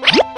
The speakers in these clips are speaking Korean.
Bye!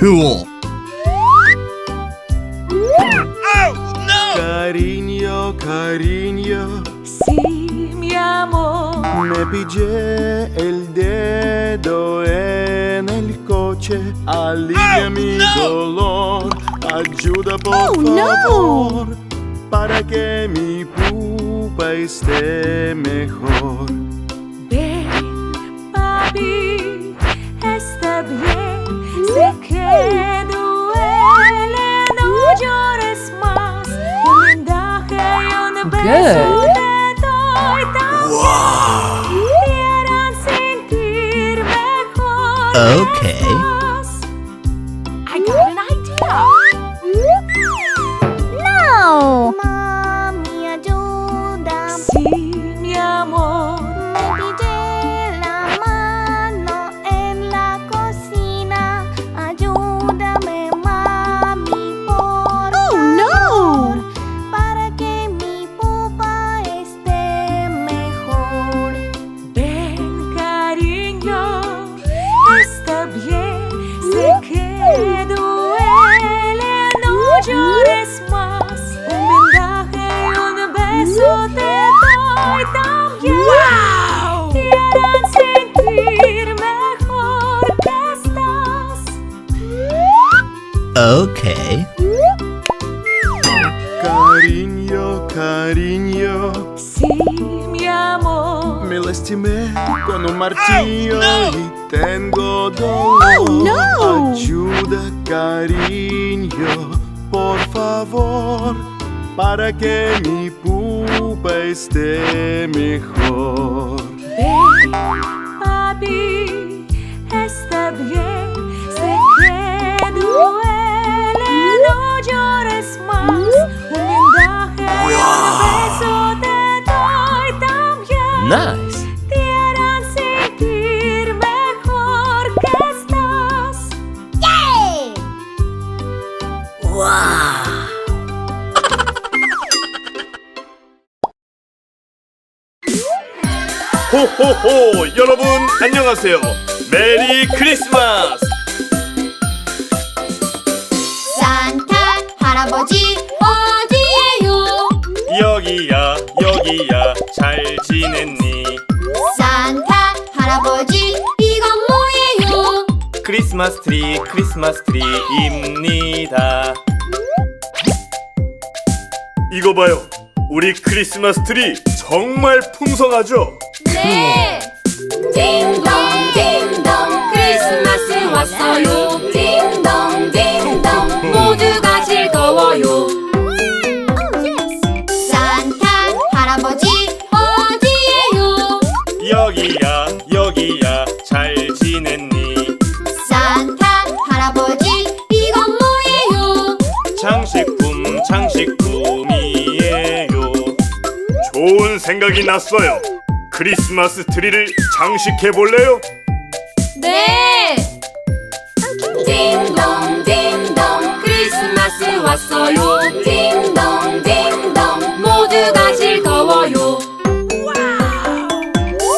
Estás. Cool. Cariño, cariño, Sí, mi amor. me pillé el dedo en el coche. Alivia oh, mi dolor, ayuda por Oh, no. para que mi pupa esté mejor. Ven, papi, good. Wow. Okay. Okay. Cariño, cariño, Sí, mi amor. me lastimé con un martillo y tengo oh, dolor. Oh, no. Ayuda, cariño, por favor, para que mi pupa esté mejor. Nice. Te harán sentir mejor que estás. 호호호 여러분 안녕하세요 메리 크리스마스 산타 할아버지 어디에요? 여기야 여기야 잘 지냈니 산타 할아버지 이건 뭐예요? 크리스마스 트리 크리스마스 트리입니다 이거 봐요 우리 크리스마스 트리 정말 풍성하죠 네. 딩동 딩동 크리스마스 왔어요. 생각이 났어요 크리스마스 트리를 장식해 볼래요? 네. 딩동 딩동 크리스마스 왔어요. 딩동 딩동 모두가 즐거워요.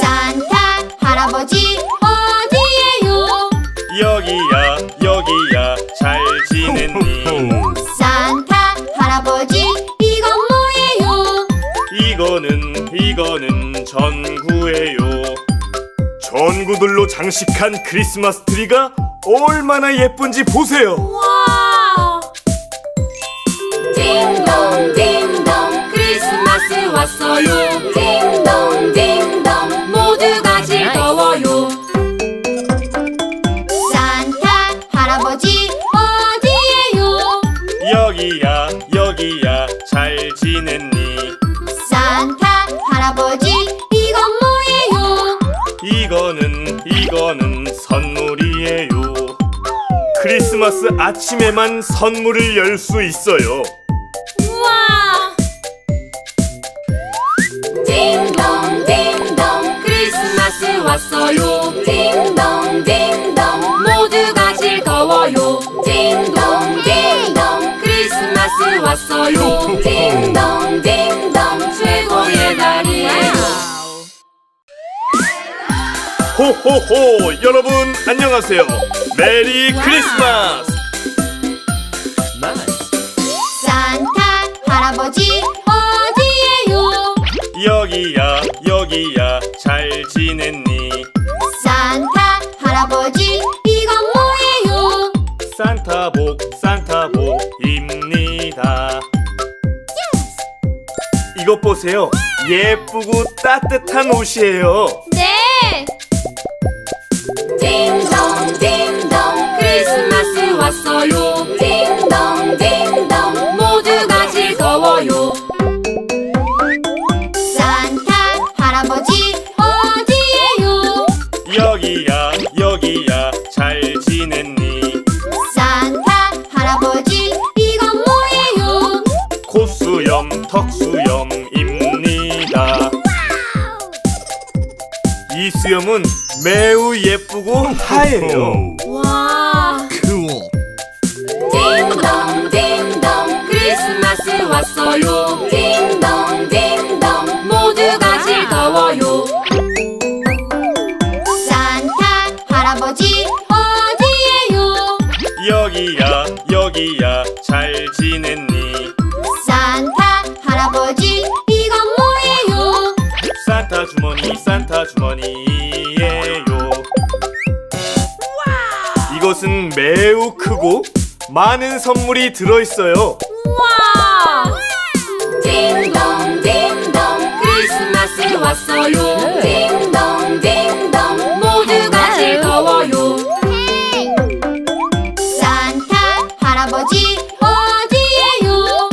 산타 할아버지 어디에요? 여기야 여기야 잘 지냈니 산타 할아버지 이건 뭐예요? 이거는 이거는 전구예요 전구들로 장식한 크리스마스 트리가 얼마나 예쁜지 보세요 와! 딩동 딩동 크리스마스 왔어요. 딩동 크리스마스 아침에만 선물을 열 수 있어요. 우와! 딩동 딩동 크리스마스 왔어요 딩동 딩동 모두가 즐거워요 딩동 딩동 크리스마스 왔어요 딩 호호호 여러분 안녕하세요. 메리 크리스마스. 산타 할아버지 어디에요 여기야 여기야 잘 지냈니? 산타 할아버지 이건 뭐예요 산타복 산타복입니다. 이것 보세요. 예쁘고 따뜻한 옷이에요. 네 이 수염은 매우 예쁘고 하얘요. 와. 딩동 딩동 크리스마스 왔어요. 딩동 딩동 모두가 즐거워요. 산타 할아버지 어디에요? 여기야 여기야 잘 지냈니? 산타 할아버지 이건 뭐예요? 산타 주머니 산타 주머니 이것은 매우 크고 많은 선물이 들어있어요. 우와! 딩동 딩동 크리스마스 왔어요. 딩동 딩동 모두가 즐거워요. 산타 할아버지 어디에요?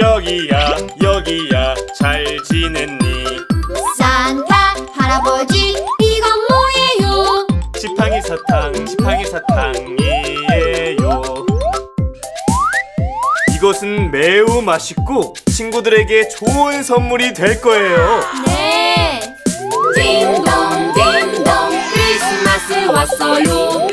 여기야 여기야 잘 지냈니? 산타 할아버지 이건 뭐예요? 지팡이 사탕 사탕이에요. 이것은 매우 맛있고 친구들에게 좋은 선물이 될 거예요. 네 딩동 딩동 크리스마스 왔어요